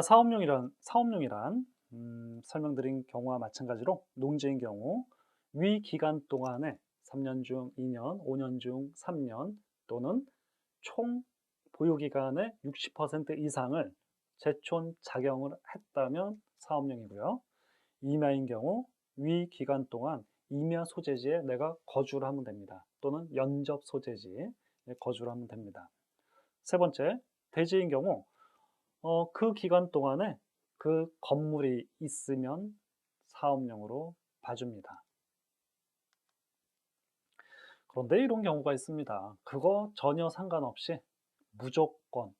자, 사업용이란, 사업용이란 음, 설명드린 경우와 마찬가지로 농지인 경우 위 기간 동안에 3년 중 2년, 5년 중 3년 또는 총 보유기간의 60% 이상을 제촌 작용을 했다면 사업용이고요. 임야인 경우 위 기간 동안 임야 소재지에 내가 거주를 하면 됩니다. 또는 연접 소재지에 거주를 하면 됩니다. 세 번째, 대지인 경우 어, 그 기간 동안에 그 건물이 있으면 사업용으로 봐줍니다. 그런데 이런 경우가 있습니다. 그거 전혀 상관없이 무조건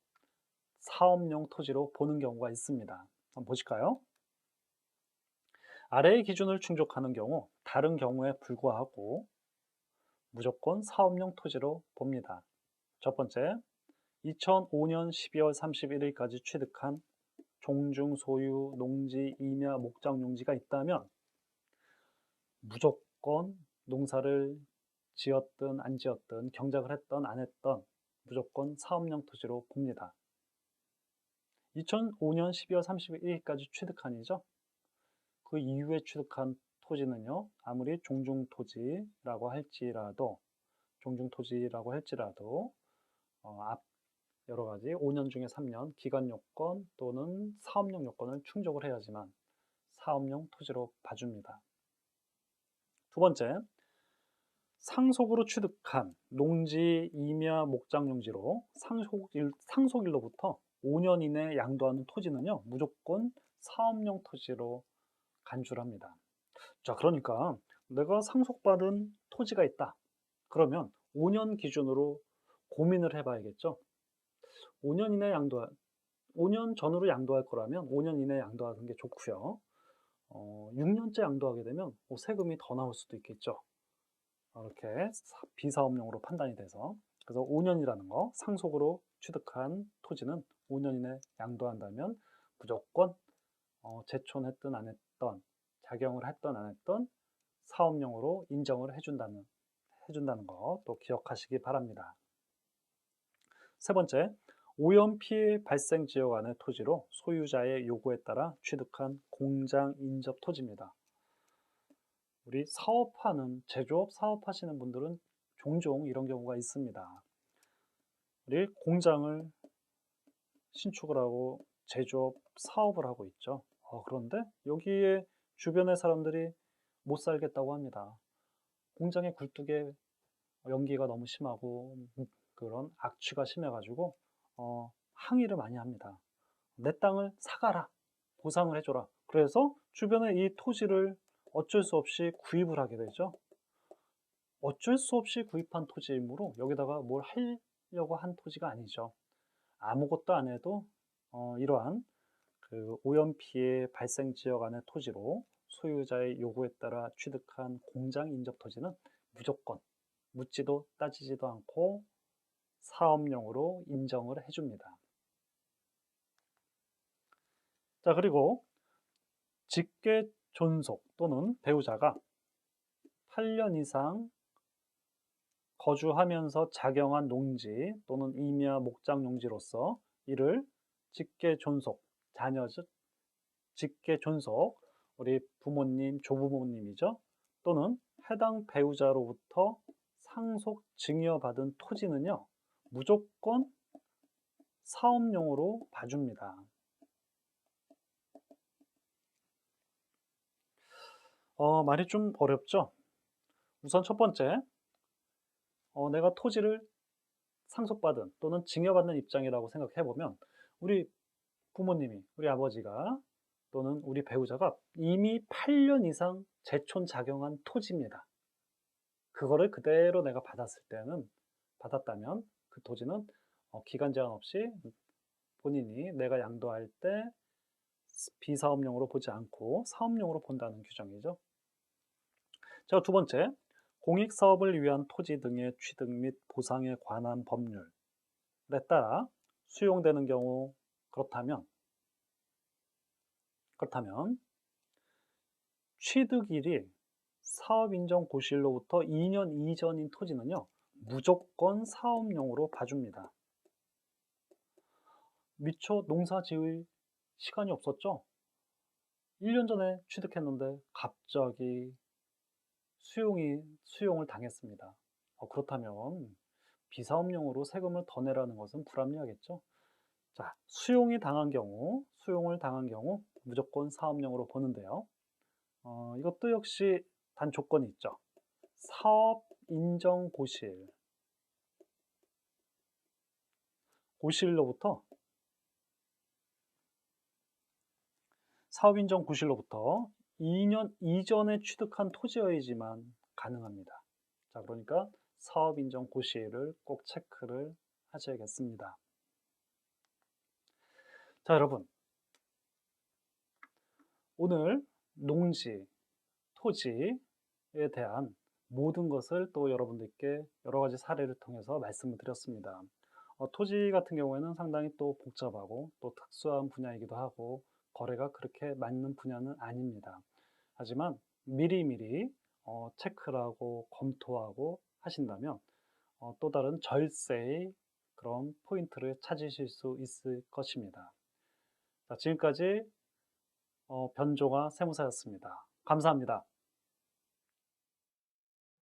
사업용 토지로 보는 경우가 있습니다. 한번 보실까요? 아래의 기준을 충족하는 경우 다른 경우에 불구하고 무조건 사업용 토지로 봅니다. 첫 번째, 2005년 12월 31일까지 취득한 종중 소유 농지 임야 목장 용지가 있다면 무조건 농사를 지었든 안 지었든 경작을 했던 안 했던 무조건 사업용 토지로 봅니다. 2005년 12월 31일까지 취득한이죠. 그 이후에 취득한 토지는요, 아무리 종중 토지라고 할지라도, 종중 토지라고 할지라도, 어, 앞 여러 가지 5년 중에 3년 기간 요건 또는 사업용 요건을 충족을 해야지만 사업용 토지로 봐줍니다. 두 번째, 상속으로 취득한 농지, 임야, 목장 용지로 상속일, 상속일로부터 5년 이내 양도하는 토지는요, 무조건 사업용 토지로 간주합니다. 자, 그러니까 내가 상속받은 토지가 있다. 그러면 5년 기준으로 고민을 해봐야겠죠. 5년 이내 양도, 5년 전으로 양도할 거라면 5년 이내 양도하는 게 좋고요. 어, 6년째 양도하게 되면 뭐 세금이 더 나올 수도 있겠죠. 이렇게 비사업용으로 판단이 돼서 그래서 5년이라는 거 상속으로 취득한 토지는 5년 이내 양도한다면 무조건 어, 제촌했든 안 했던 작용을 했던 안 했던 사업용으로 인정을 해준다는 해준다는 거 또 기억하시기 바랍니다. 세 번째, 오염 피해 발생 지역 안의 토지로 소유자의 요구에 따라 취득한 공장 인접 토지입니다. 우리 사업하는 제조업 사업하시는 분들은 종종 이런 경우가 있습니다. 우리 공장을 신축을 하고 제조업 사업을 하고 있죠. 어, 그런데 여기에 주변의 사람들이 못 살겠다고 합니다. 공장의 굴뚝에 연기가 너무 심하고 그런 악취가 심해가지고 어, 항의를 많이 합니다. 내 땅을 사가라, 보상을 해줘라. 그래서 주변에 이 토지를 어쩔 수 없이 구입을 하게 되죠. 어쩔 수 없이 구입한 토지이므로 여기다가 뭘 하려고 한 토지가 아니죠. 아무것도 안 해도 어, 이러한 그 오염 피해 발생 지역 안의 토지로 소유자의 요구에 따라 취득한 공장 인접 토지는 무조건 묻지도 따지지도 않고 사업용으로 인정을 해줍니다. 자 그리고 직계 존속 또는 배우자가 8년 이상 거주하면서 작용한 농지 또는 임야 목장 용지로서 이를 직계 존속, 자녀 즉 직계 존속, 우리 부모님, 조부모님이죠. 또는 해당 배우자로부터 상속 증여받은 토지는요. 무조건 사업용으로 봐줍니다. 어, 말이 좀 어렵죠? 우선 첫 번째, 어, 내가 토지를 상속받은 또는 증여받는 입장이라고 생각해 보면 우리 부모님이, 우리 아버지가 또는 우리 배우자가 이미 8년 이상 재촌 작용한 토지입니다. 그거를 그대로 내가 받았을 때는 받았다면 그 토지는 어, 기간 제한 없이 본인이 내가 양도할 때 비사업용으로 보지 않고 사업용으로 본다는 규정이죠. 자, 두 번째, 공익사업을 위한 토지 등의 취득 및 보상에 관한 법률에 따라 수용되는 경우 그렇다면 그렇다면 취득일이 사업인정 고시일로부터 2년 이전인 토지는요 무조건 사업용으로 봐줍니다. 미처 농사 지을 시간이 없었죠? 1년 전에 취득했는데 갑자기 수용이, 수용을 당했습니다. 어, 그렇다면 비사업용으로 세금을 더 내라는 것은 불합리하겠죠? 자, 수용이 당한 경우, 수용을 당한 경우 무조건 사업용으로 보는데요. 어, 이것도 역시 단 조건이 있죠. 사업 인정 고시일. 고시일로부터 사업 인정 고시일로부터 2년 이전에 취득한 토지여야지만 가능합니다. 자, 그러니까 사업 인정 고시일을 꼭 체크를 하셔야겠습니다. 자, 여러분. 오늘 농지, 토지에 대한 모든 것을 또 여러분들께 여러 가지 사례를 통해서 말씀을 드렸습니다. 어, 토지 같은 경우에는 상당히 또 복잡하고 또 특수한 분야이기도 하고 거래가 그렇게 맞는 분야는 아닙니다. 하지만 미리미리 어, 체크를 하고 검토하고 하신다면 어, 또 다른 절세의 그런 포인트를 찾으실 수 있을 것입니다. 자, 지금까지 어, 변조가 세무사였습니다. 감사합니다.